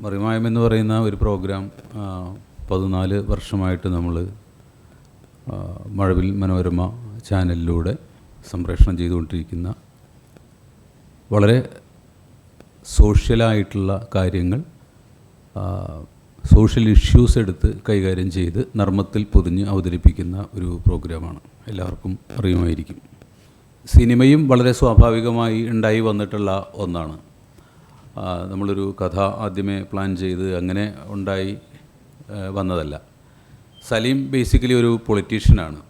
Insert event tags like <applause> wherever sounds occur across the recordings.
മറിമായം എന്ന് പറയുന്ന ഒരു പ്രോഗ്രാം പതിനാല് വർഷമായിട്ട് നമ്മൾ മഴവിൽ മനോരമ ചാനലിലൂടെ സംപ്രേഷണം ചെയ്തുകൊണ്ടിരിക്കുന്ന വളരെ സോഷ്യലായിട്ടുള്ള കാര്യങ്ങൾ സോഷ്യൽ ഇഷ്യൂസ് എടുത്ത് കൈകാര്യം ചെയ്ത് നർമ്മത്തിൽ പൊതിഞ്ഞ് അവതരിപ്പിക്കുന്ന ഒരു പ്രോഗ്രാമാണ്. എല്ലാവർക്കും അറിയുമായിരിക്കും. സിനിമയും വളരെ സ്വാഭാവികമായി ഉണ്ടായി വന്നിട്ടുള്ള ഒന്നാണ്. നമ്മളൊരു കഥ ആദ്യമേ പ്ലാൻ ചെയ്ത് അങ്ങനെ ഉണ്ടായി വന്നതല്ല. സലീം ബേസിക്കലി ഒരു പൊളിറ്റീഷ്യനാണ്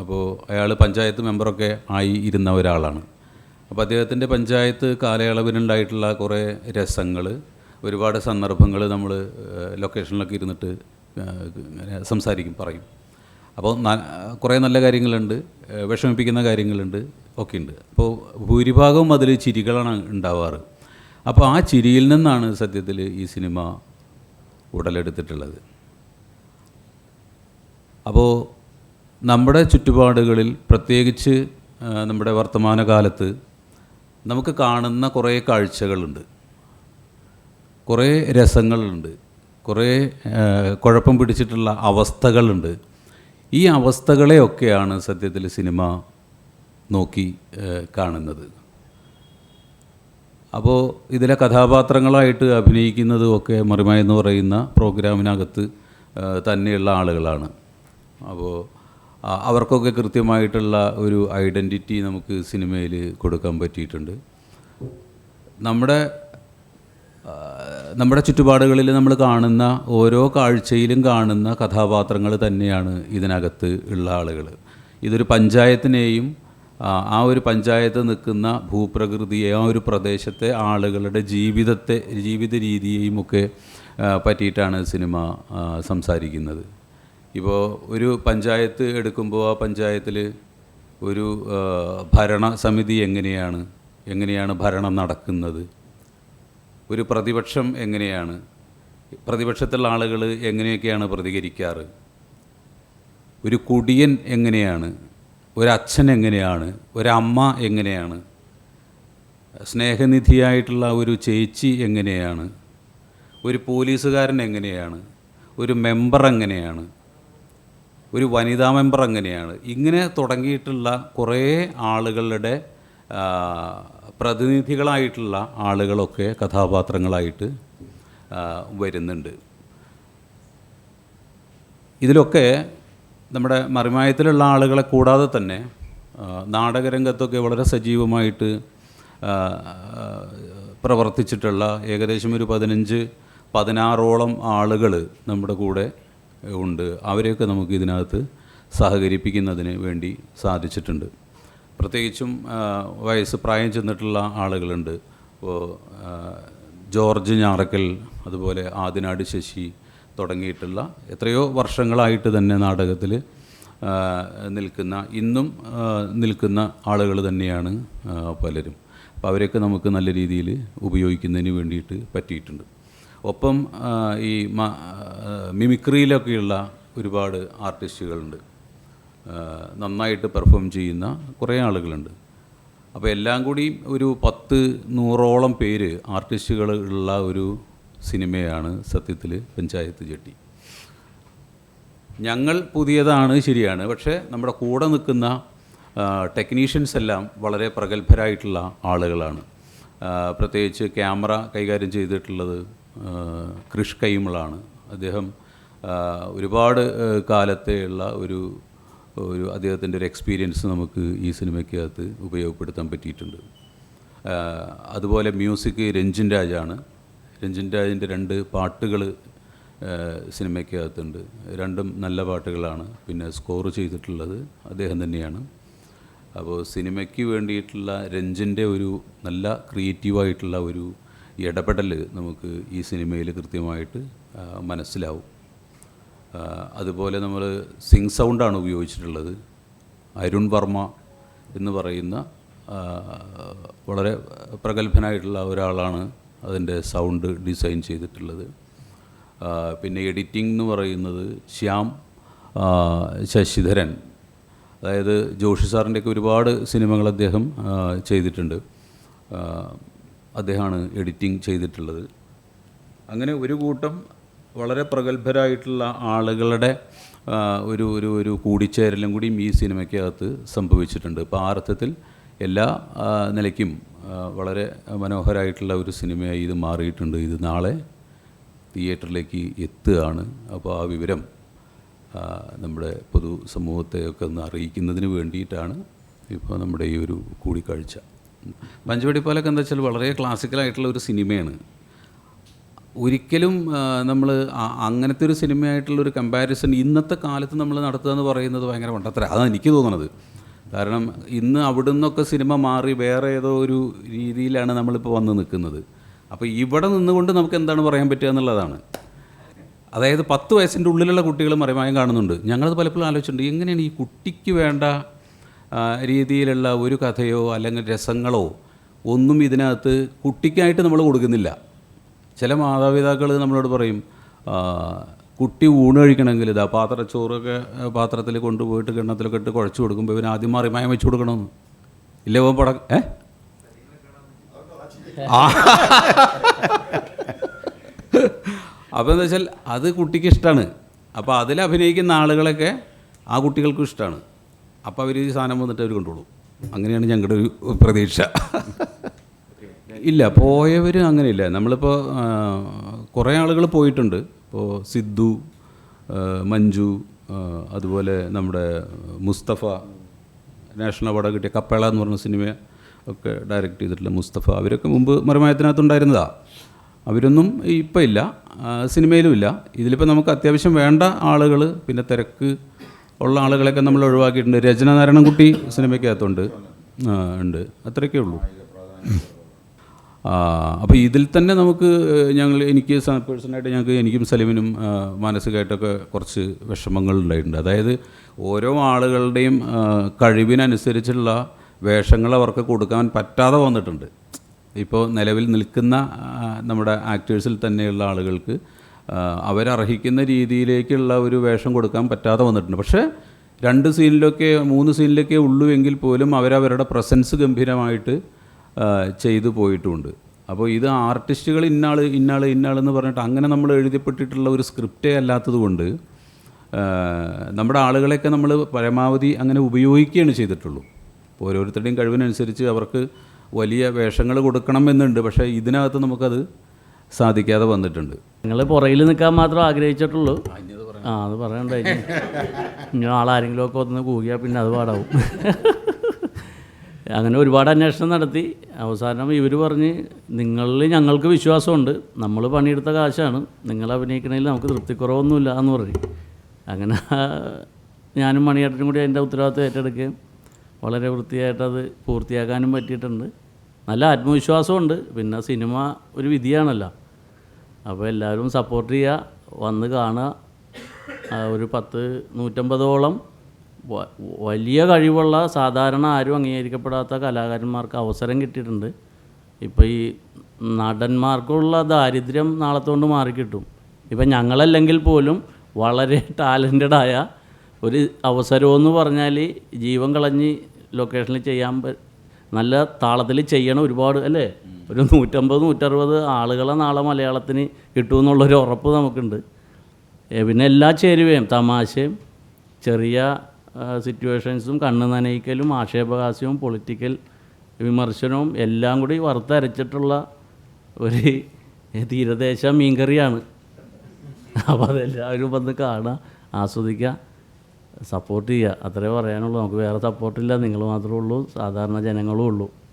അപ്പോൾ അയാൾ പഞ്ചായത്ത് മെമ്പറൊക്കെ ആയി ഇരുന്ന ഒരാളാണ്. അപ്പോൾ അദ്ദേഹത്തിന്റെ പഞ്ചായത്ത് കാലയളവിനുണ്ടായിട്ടുള്ള കുറേ രസങ്ങൾ ഒരുപാട് സന്ദർഭങ്ങൾ നമ്മൾ ലൊക്കേഷനിലൊക്കെ ഇരുന്നിട്ട് സംസാരിക്കും പറയും. അപ്പോൾ കുറേ നല്ല കാര്യങ്ങളുണ്ട് വിഷമിപ്പിക്കുന്ന കാര്യങ്ങളുണ്ട് ഒക്കെ ഉണ്ട് അപ്പോൾ ഭൂരിഭാഗവും അതിൽ ചിരികളാണ് ഉണ്ടാവാറ്. അപ്പോൾ ആ ചിരിയിൽ നിന്നാണ് സത്യത്തിൽ ഈ സിനിമ ഉടലെടുത്തിട്ടുള്ളത്. അപ്പോൾ നമ്മുടെ ചുറ്റുപാടുകളിൽ പ്രത്യേകിച്ച് നമ്മുടെ വർത്തമാനകാലത്ത് നമുക്ക് കാണുന്ന കുറേ കാഴ്ചകളുണ്ട്. കുറേ രസങ്ങളുണ്ട്. കുറേ കുഴപ്പം പിടിച്ചിട്ടുള്ള അവസ്ഥകളുണ്ട്. ഈ അവസ്ഥകളെയൊക്കെയാണ് സത്യത്തിൽ സിനിമ നോക്കി കാണുന്നത്. അപ്പോൾ ഇതിലെ കഥാപാത്രങ്ങളായിട്ട് അഭിനയിക്കുന്നതും ഒക്കെ മറിമ എന്ന് പറയുന്ന പ്രോഗ്രാമിനകത്ത് തന്നെയുള്ള ആളുകളാണ്. അപ്പോൾ അവർക്കൊക്കെ കൃത്യമായിട്ടുള്ള ഒരു ഐഡന്റിറ്റി നമുക്ക് സിനിമയിൽ കൊടുക്കാൻ പറ്റിയിട്ടുണ്ട്. നമ്മുടെ നമ്മുടെ ചുറ്റുപാടുകളിൽ നമ്മൾ കാണുന്ന ഓരോ കാഴ്ചയിലും കാണുന്ന കഥാപാത്രങ്ങൾ തന്നെയാണ് ഇതിനകത്ത് ഉള്ള ആളുകൾ ഇതൊരു പഞ്ചായത്തിനെയും ആ, ഒരു പഞ്ചായത്ത് നിൽക്കുന്ന ഭൂപ്രകൃതിയെ ആ ഒരു പ്രദേശത്തെ ആളുകളുടെ ജീവിതത്തെ ജീവിത രീതിയെയും ഒക്കെ പറ്റിയിട്ടാണ് സിനിമ സംസാരിക്കുന്നത്. ഇപ്പോൾ ഒരു പഞ്ചായത്ത് എടുക്കുമ്പോൾ ആ പഞ്ചായത്തിൽ ഒരു ഭരണസമിതി എങ്ങനെയാണ് എങ്ങനെയാണ് ഭരണം നടക്കുന്നത്? ഒരു പ്രതിപക്ഷം എങ്ങനെയാണ്? പ്രതിപക്ഷത്തുള്ള ആളുകൾ എങ്ങനെയൊക്കെയാണ് പ്രതികരിക്കാറ്? ഒരു കുടിയൻ എങ്ങനെയാണ് ഒരച്ഛൻ എങ്ങനെയാണ് ഒരമ്മ എങ്ങനെയാണ്? സ്നേഹനിധിയായിട്ടുള്ള ഒരു ചേച്ചി എങ്ങനെയാണ്? ഒരു പോലീസുകാരൻ എങ്ങനെയാണ്? ഒരു മെമ്പർ എങ്ങനെയാണ്? ഒരു വനിതാ മെമ്പർ എങ്ങനെയാണ്? ഇങ്ങനെ തുടങ്ങിയിട്ടുള്ള കുറേ ആളുകളുടെ പ്രതിനിധികളായിട്ടുള്ള ആളുകളൊക്കെ കഥാപാത്രങ്ങളായിട്ട് വരുന്നുണ്ട്. ഇതിലൊക്കെ നമ്മുടെ മറിമായത്തിലുള്ള ആളുകളെ കൂടാതെ തന്നെ നാടകരംഗത്തൊക്കെ വളരെ സജീവമായിട്ട് പ്രവർത്തിച്ചിട്ടുള്ള ഏകദേശം ഒരു പതിനഞ്ച് പതിനാറോളം ആളുകൾ നമ്മുടെ കൂടെ ഉണ്ട്. അവരെയൊക്കെ നമുക്ക് ഇതിനകത്ത് സഹകരിപ്പിക്കുന്നതിന് വേണ്ടി സാധിച്ചിട്ടുണ്ട്. പ്രത്യേകിച്ചും വയസ്സ് പ്രായം ചെന്നിട്ടുള്ള ആളുകളുണ്ട്. ഇപ്പോൾ ജോർജ് ഞാറക്കൽ അതുപോലെ ആദിനാട് ശശി തുടങ്ങിയിട്ടുള്ള എത്രയോ വർഷങ്ങളായിട്ട് തന്നെ നാടകത്തിൽ നിൽക്കുന്ന ഇന്നും നിൽക്കുന്ന ആളുകൾ തന്നെയാണ് പലരും. അപ്പോൾ അവരെയൊക്കെ നമുക്ക് നല്ല രീതിയിൽ ഉപയോഗിക്കുന്നതിന് വേണ്ടിയിട്ട് പറ്റിയിട്ടുണ്ട്. ഒപ്പം ഈ മിമിക്രിയിലൊക്കെയുള്ള ഒരുപാട് ആർട്ടിസ്റ്റുകളുണ്ട്. നന്നായിട്ട് പെർഫോം ചെയ്യുന്ന കുറേ ആളുകളുണ്ട്. അപ്പോൾ എല്ലാം കൂടി ഒരു പത്ത് നൂറോളം പേര് ആർട്ടിസ്റ്റുകൾ ഉള്ള ഒരു സിനിമയാണ് സത്യത്തിൽ പഞ്ചായത്ത് ജെട്ടി. ഞങ്ങൾ പുതിയതാണ് ശരിയാണ്. പക്ഷേ നമ്മുടെ കൂടെ നിൽക്കുന്ന ടെക്നീഷ്യൻസ് എല്ലാം വളരെ പ്രഗത്ഭരായിട്ടുള്ള ആളുകളാണ്. പ്രത്യേകിച്ച് ക്യാമറ കൈകാര്യം ചെയ്തിട്ടുള്ളത് കൃഷ് കൈമളാണ് അദ്ദേഹം ഒരുപാട് കാലത്തെയുള്ള ഒരു ഒരു അദ്ദേഹത്തിന്റെ ഒരു എക്സ്പീരിയൻസ് നമുക്ക് ഈ സിനിമയ്ക്കകത്ത് ഉപയോഗപ്പെടുത്താൻ പറ്റിയിട്ടുണ്ട്. അതുപോലെ മ്യൂസിക് രഞ്ജിൻ രാജാണ്. രഞ്ജിൻ രാജിന്റെ രണ്ട് പാട്ടുകൾ സിനിമയ്ക്കകത്തുണ്ട്. രണ്ടും നല്ല പാട്ടുകളാണ്. പിന്നെ സ്കോർ ചെയ്തിട്ടുള്ളത് അദ്ദേഹം തന്നെയാണ്. അപ്പോൾ സിനിമയ്ക്ക് വേണ്ടിയിട്ടുള്ള രഞ്ജിന്റെ ഒരു നല്ല ക്രിയേറ്റീവായിട്ടുള്ള ഒരു ഇടപെടൽ നമുക്ക് ഈ സിനിമയിൽ കൃത്യമായിട്ട് മനസ്സിലാവും. അതുപോലെ നമ്മൾ സിങ് സൗണ്ടാണ് ഉപയോഗിച്ചിട്ടുള്ളത്. അരുൺ വർമ്മ എന്ന് പറയുന്ന വളരെ പ്രഗത്ഭനായിട്ടുള്ള ഒരാളാണ്. അതിന്റെ സൗണ്ട് ഡിസൈൻ ചെയ്തിട്ടുള്ളത്. പിന്നെ എഡിറ്റിംഗ് എന്ന് പറയുന്നത് ശ്യാം ശശിധരൻ. അതായത് ജോഷി സാറിന്റെയൊക്കെ ഒരുപാട് സിനിമകൾ അദ്ദേഹം ചെയ്തിട്ടുണ്ട്. അദ്ദേഹമാണ് എഡിറ്റിംഗ് ചെയ്തിട്ടുള്ളത്. അങ്ങനെ ഒരു കൂട്ടം വളരെ പ്രഗത്ഭരായിട്ടുള്ള ആളുകളുടെ ഒരു ഒരു ഒരു കൂടിച്ചേരലും കൂടിയും ഈ സിനിമയ്ക്കകത്ത് സംഭവിച്ചിട്ടുണ്ട്. അപ്പോൾ ആ അർത്ഥത്തിൽ എല്ലാ നിലയ്ക്കും വളരെ മനോഹരമായിട്ടുള്ള ഒരു സിനിമയായി ഇത് മാറിയിട്ടുണ്ട്. ഇത് നാളെ തിയേറ്ററിലേക്ക് എത്തുകയാണ്. അപ്പോൾ ആ വിവരം നമ്മുടെ പൊതു സമൂഹത്തെയൊക്കെ ഒന്ന് അറിയിക്കുന്നതിന് വേണ്ടിയിട്ടാണ് ഇപ്പോൾ നമ്മുടെ ഈ ഒരു കൂടിക്കാഴ്ച. പഞ്ചവടിപ്പാലൊക്കെ എന്താ വെച്ചാൽ വളരെ ക്ലാസിക്കലായിട്ടുള്ള ഒരു സിനിമയാണ്. ഒരിക്കലും നമ്മൾ അങ്ങനത്തെ ഒരു സിനിമയായിട്ടുള്ള ഒരു കമ്പാരിസൺ ഇന്നത്തെ കാലത്ത് നമ്മൾ നടത്തുക എന്ന് പറയുന്നത് ഭയങ്കര മണ്ടത്തര അതാണ് എനിക്ക് തോന്നുന്നത് കാരണം ഇന്ന് അവിടെ നിന്നൊക്കെ സിനിമ മാറി വേറെ ഏതോ ഒരു രീതിയിലാണ് നമ്മളിപ്പോൾ വന്ന് നിൽക്കുന്നത്. അപ്പോൾ ഇവിടെ നിന്നുകൊണ്ട് നമുക്ക് എന്താണ് പറയാൻ പറ്റുക എന്നുള്ളതാണ്. അതായത് പത്ത് വയസ്സിന്റെ ഉള്ളിലുള്ള കുട്ടികൾ മറിമായം കാണുന്നുണ്ട്. ഞങ്ങളത് പലപ്പോഴും ആലോചിച്ചിട്ടുണ്ട് എങ്ങനെയാണ് ഈ കുട്ടിക്ക് വേണ്ട രീതിയിലുള്ള ഒരു കഥയോ അല്ലെങ്കിൽ രസങ്ങളോ ഒന്നും ഇതിനകത്ത് കുട്ടിക്കായിട്ട് നമ്മൾ കൊടുക്കുന്നില്ല. ചില മാതാപിതാക്കൾ നമ്മളോട് പറയും കുട്ടി ഊണ് കഴിക്കണമെങ്കിൽ ഇതാ പാത്രച്ചോറൊക്കെ പാത്രത്തിൽ കൊണ്ടുപോയിട്ട് കിണ്ണത്തിലൊക്കെ ഇട്ട് കുഴച്ച് കൊടുക്കുമ്പോൾ ഇവന് ആദ്യം മറിമായം വെച്ച് കൊടുക്കണമെന്ന്. ഇല്ല ഓ പട ഏ? അപ്പോൾ എന്താ വെച്ചാൽ അത് കുട്ടിക്ക് ഇഷ്ടമാണ് അപ്പോൾ അതിൽ അഭിനയിക്കുന്ന ആളുകളൊക്കെ ആ കുട്ടികൾക്കും ഇഷ്ടമാണ് അപ്പോൾ അവർ ഈ സാധനം വന്നിട്ട് അവർ കൊണ്ടുപോകും. അങ്ങനെയാണ് ഞങ്ങളുടെ ഒരു പ്രതീക്ഷ. ഇല്ല പോയവർ അങ്ങനെയില്ല. നമ്മളിപ്പോൾ കുറേ ആളുകൾ പോയിട്ടുണ്ട്. ഇപ്പോൾ സിദ്ധു മഞ്ജു അതുപോലെ നമ്മുടെ മുസ്തഫ നാഷണൽ അവാർഡ് കിട്ടിയ കപ്പേള എന്ന് പറഞ്ഞ സിനിമ ഒക്കെ ഡയറക്റ്റ് ചെയ്തിട്ടുള്ള മുസ്തഫ അവരൊക്കെ മുമ്പ് മരമായത്തിനകത്തുണ്ടായിരുന്നതാ അവരൊന്നും ഇപ്പം ഇല്ല സിനിമയിലും ഇല്ല. ഇതിലിപ്പോൾ നമുക്ക് അത്യാവശ്യം വേണ്ട ആളുകൾ പിന്നെ തിരക്ക് ഉള്ള ആളുകളെയൊക്കെ നമ്മൾ ഒഴിവാക്കിയിട്ടുണ്ട്. രചന നാരായണൻകുട്ടി സിനിമയ്ക്കകത്തുണ്ട്. ഉണ്ട്. അത്രയൊക്കെ ഉള്ളൂ. അപ്പോൾ ഇതിൽ തന്നെ നമുക്ക് ഞങ്ങൾ എനിക്ക് പേഴ്സണലായിട്ട് ഞങ്ങൾക്ക് എനിക്കും സലീമിനും മാനസികമായിട്ടൊക്കെ കുറച്ച് വിഷമങ്ങൾ ഉണ്ടായിട്ടുണ്ട്. അതായത് ഓരോ ആളുകളുടെയും കഴിവിനനുസരിച്ചുള്ള വേഷങ്ങൾ അവർക്ക് കൊടുക്കാൻ പറ്റാതെ വന്നിട്ടുണ്ട്. ഇപ്പോൾ നിലവിൽ നിൽക്കുന്ന നമ്മുടെ ആക്ടേഴ്സിൽ തന്നെയുള്ള ആളുകൾക്ക് അവരർഹിക്കുന്ന രീതിയിലേക്കുള്ള ഒരു വേഷം കൊടുക്കാൻ പറ്റാതെ വന്നിട്ടുണ്ട്. പക്ഷേ രണ്ട് സീനിലൊക്കെ മൂന്ന് സീനിലൊക്കെ ഉള്ളൂ എങ്കിൽ പോലും അവരവരുടെ പ്രസൻസ് ഗംഭീരമായിട്ട് ചെയ്തു പോയിട്ടുമുണ്ട് അപ്പോൾ ഇത് ആർട്ടിസ്റ്റുകൾ ഇന്നാൾ ഇന്നാൾ ഇന്നാൾ എന്ന് പറഞ്ഞിട്ട് അങ്ങനെ നമ്മൾ എഴുതിപ്പെട്ടിട്ടുള്ള ഒരു സ്ക്രിപ്റ്റേ അല്ലാത്തത് കൊണ്ട് ആ, നമ്മുടെ ആളുകളെയൊക്കെ നമ്മൾ പരമാവധി അങ്ങനെ ഉപയോഗിക്കുകയാണ് ചെയ്തിട്ടുള്ളൂ. ഓരോരുത്തരുടെയും കഴിവിനനുസരിച്ച് അവർക്ക് വലിയ വേഷങ്ങൾ കൊടുക്കണം എന്നുണ്ട് പക്ഷേ ഇതിനകത്ത് നമുക്കത് സാധിക്കാതെ വന്നിട്ടുണ്ട്. നിങ്ങൾ പുറയിൽ നിൽക്കാൻ മാത്രം ആഗ്രഹിച്ചിട്ടുള്ളൂ. ആ അത് പറയണ്ടായി ഇനി ആളാരെങ്കിലും ഒക്കെ ഒന്ന് കൂകിയാൽ പിന്നെ അത് പാടാവും. അങ്ങനെ ഒരുപാട് അന്വേഷണം നടത്തി. അവസാനം ഇവർ പറഞ്ഞ് നിങ്ങളിൽ ഞങ്ങൾക്ക് വിശ്വാസമുണ്ട്. നമ്മൾ പണിയെടുത്ത കാശാണ്. നിങ്ങൾ അഭിനയിക്കണമെങ്കിൽ നമുക്ക് തൃപ്തിക്കുറവൊന്നുമില്ല എന്ന് പറഞ്ഞു. അങ്ങനെ ഞാനും മണിയേട്ടനും കൂടി അതിന്റെ ഉത്തരവാദിത്വം ഏറ്റെടുക്കുകയും വളരെ വൃത്തിയായിട്ടത് പൂർത്തിയാക്കാനും പറ്റിയിട്ടുണ്ട്. നല്ല ആത്മവിശ്വാസമുണ്ട്. പിന്നെ സിനിമ ഒരു വിധിയാണല്ലോ. അപ്പോൾ എല്ലാവരും സപ്പോർട്ട് ചെയ്യുക വന്ന് കാണുക. ഒരു പത്ത് നൂറ്റമ്പതോളം വലിയ കഴിവുള്ള സാധാരണ ആരും അംഗീകരിക്കപ്പെടാത്ത കലാകാരന്മാർക്ക് അവസരം കിട്ടിയിട്ടുണ്ട്. ഇപ്പോൾ ഈ നടന്മാർക്കുള്ള ദാരിദ്ര്യം നാളത്തോണ്ട് മാറിക്കിട്ടും. ഇപ്പം ഞങ്ങളല്ലെങ്കിൽ പോലും വളരെ <laughs> ടാലന്റഡായ ഒരു അവസരമെന്ന് പറഞ്ഞാൽ ജീവൻ കളഞ്ഞ് ലൊക്കേഷനിൽ ചെയ്യാൻ നല്ല താളത്തിൽ ചെയ്യണം ഒരുപാട് അല്ലേ? ഒരു നൂറ്റമ്പത് നൂറ്ററുപത് ആളുകളെ നാളെ മലയാളത്തിന് കിട്ടുമെന്നുള്ളൊരു ഉറപ്പ് നമുക്കുണ്ട്. പിന്നെ എല്ലാ ചേരുവയും തമാശയും ചെറിയ സിറ്റുവേഷൻസും കണ്ണ് നനയിക്കലും ആക്ഷേപഹാസ്യവും പൊളിറ്റിക്കൽ വിമർശനവും എല്ലാം കൂടി വറുത്തരച്ചിട്ടുള്ള ഒരു തീരദേശ മീൻകറിയാണ്. അപ്പോൾ അതെല്ലാവരും വന്ന് കാണുക ആസ്വദിക്കുക സപ്പോർട്ട് ചെയ്യുക. അത്രേ പറയാനുള്ളൂ. നമുക്ക് വേറെ സപ്പോർട്ടില്ല നിങ്ങൾ മാത്രമേ ഉള്ളൂ. സാധാരണ ജനങ്ങളും ഉള്ളൂ.